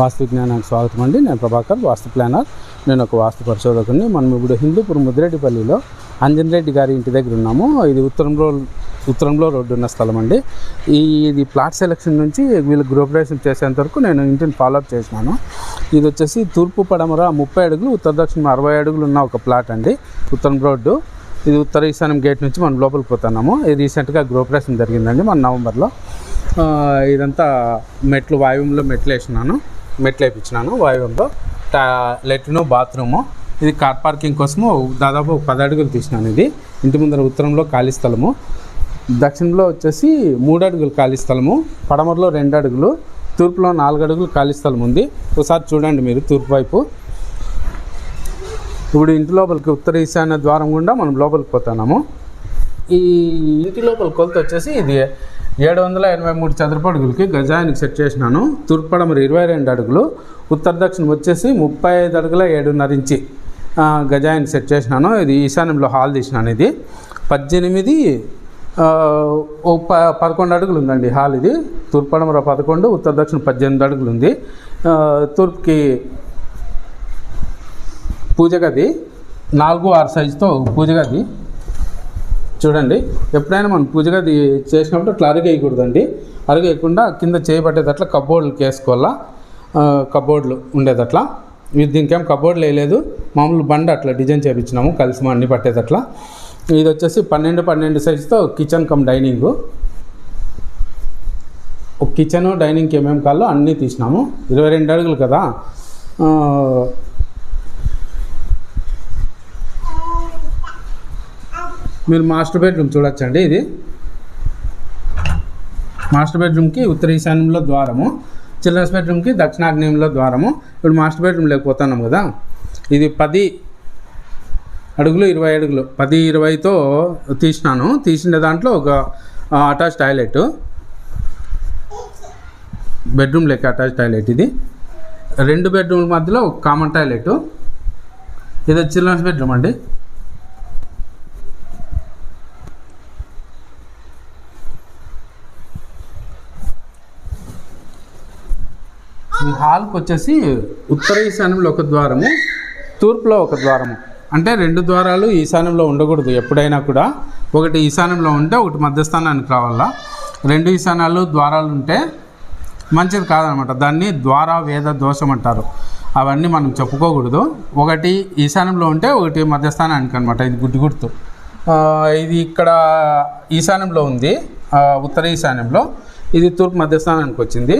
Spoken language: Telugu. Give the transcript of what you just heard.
వాస్తు విజ్ఞానానికి స్వాగతం అండి. నేను ప్రభాకర్ వాస్తు ప్లానర్. నేను ఒక వాస్తు పరిశోధకుని. మనం ఇప్పుడు హిందూపూర్ ముద్దిరెడ్డిపల్లిలో అంజన్ రెడ్డి గారి ఇంటి దగ్గర ఉన్నాము. ఇది ఉత్తరంలో ఉత్తరంలో రోడ్డు ఉన్న స్థలం అండి. ఈ ఇది ప్లాట్ సెలక్షన్ నుంచి వీళ్ళు గృహప్రవేశం చేసేంత వరకు నేను ఇంటిని ఫాలోఅప్ చేసినాను. ఇది వచ్చేసి తూర్పు పడమర ముప్పై అడుగులు ఉత్తర దక్షిణ అరవై అడుగులు ఉన్న ఒక ప్లాట్ అండి. ఉత్తరం రోడ్డు. ఇది ఉత్తర ఈశాన్యం గేట్ నుంచి మనం లోపలికి పోతున్నాము. ఇది రీసెంట్గా గృహప్రవేశం జరిగిందండి మన నవంబర్లో. ఇదంతా మెట్లు వాయువంలో మెట్లు వేసినాను. మెట్లు వేయించినాను వాయువ్యంలో టా లెట్రిన్ బాత్రూము. ఇది కార్ పార్కింగ్ కోసము దాదాపు ఒక పది అడుగులు తీసినాను ఇది. ఇంటి ముందర ఉత్తరంలో ఖాళీ స్థలము. దక్షిణంలో వచ్చేసి మూడు అడుగులు ఖాళీ స్థలము. పడమరలో రెండు అడుగులు. తూర్పులో నాలుగు అడుగులు ఖాళీ స్థలం ఉంది. ఒకసారి చూడండి మీరు తూర్పు వైపు. ఇప్పుడు ఇంటి లోపలికి ఉత్తర ఈశాన్య ద్వారం గుండా మనం లోపలికి పోతున్నాము. ఈ ఇంటి లోపల కొలత వచ్చేసి ఇది ఏడు వందల ఎనభై మూడు చదరపు అడుగులకి గజానికి సెట్ చేసినాను. తూర్పు పడమర ఇరవై రెండు అడుగులు ఉత్తర దక్షిణం వచ్చేసి ముప్పై ఐదు అడుగుల ఏడున్నర ఇంచి గజాయిని సెట్ చేసినాను. ఇది ఈశాన్యంలో హాల్ తీసినాను ఇది. పద్దెనిమిది ప పదకొండు అడుగులు ఉందండి హాల్ ఇది. తూర్పు పడమర పదకొండు ఉత్తర దక్షిణ పద్దెనిమిది అడుగులు ఉంది తూర్పుకి పూజ గది నాలుగు ఆరు సైజుతో పూజ గది. చూడండి ఎప్పుడైనా మనం పూజగా చేసినప్పుడు అట్లా అరుగేయకూడదండి అరుగేయకుండా కింద చేయబట్టేటట్లా కబోర్డులకి వేసుకోవాలా? ఆ, కబోర్డులు ఉండేదట్లా? ఇది దీనికేం కబోర్డులు వేయలేదు. మామూలు బండ అట్లా డిజైన్ చేయించినాము కలిసి మా అన్ని పట్టేదట్లా. ఇది వచ్చేసి పన్నెండు పన్నెండు సైజుతో కిచెన్ కమ్ డైనింగ్ ఒక కిచెన్ డైనింగ్కి ఏమేమి కావాలో అన్నీ తీసినాము. ఇరవై రెండు అడుగులు కదా. మీరు మాస్టర్ బెడ్రూమ్ చూడొచ్చండి ఇది. మాస్టర్ బెడ్రూమ్కి ఉత్తర ఈశాన్యంలో ద్వారము చిల్డ్రన్స్ బెడ్రూమ్కి దక్షిణాగ్నేయంలో ద్వారము. ఇప్పుడు మాస్టర్ బెడ్రూమ్ లేకపోతున్నాం కదా. ఇది పది అడుగులు ఇరవై అడుగులు. పది ఇరవైతో తీసినాను. తీసిన దాంట్లో ఒక అటాచ్ టాయిలెట్. బెడ్రూమ్ లెక్క అటాచ్ టాయిలెట్ ఇది. రెండు బెడ్రూమ్ల మధ్యలో ఒక కామన్ టాయిలెట్. ఇది చిల్డ్రన్స్ బెడ్రూమ్ అండి. ఈ హాల్కి వచ్చేసి ఉత్తర ఈశాన్యంలో ఒక ద్వారము తూర్పులో ఒక ద్వారము. అంటే రెండు ద్వారాలు ఈశాన్యంలో ఉండకూడదు ఎప్పుడైనా కూడా. ఒకటి ఈశాన్యంలో ఉంటే ఒకటి మధ్యస్థానానికి రావాలా? రెండు ఈశాన్యాలు ద్వారాలు ఉంటే మంచిది కాదనమాట. దాన్ని ద్వార వేద దోషం అంటారు. అవన్నీ మనం చెప్పుకోకూడదు. ఒకటి ఈశాన్యంలో ఉంటే ఒకటి మధ్యస్థానానికి అనమాట ఇది గుడ్డి గుర్తు. ఇది ఇక్కడ ఈశాన్యంలో ఉంది. ఉత్తర ఈశాన్యంలో. ఇది తూర్పు మధ్యస్థానానికి వచ్చింది.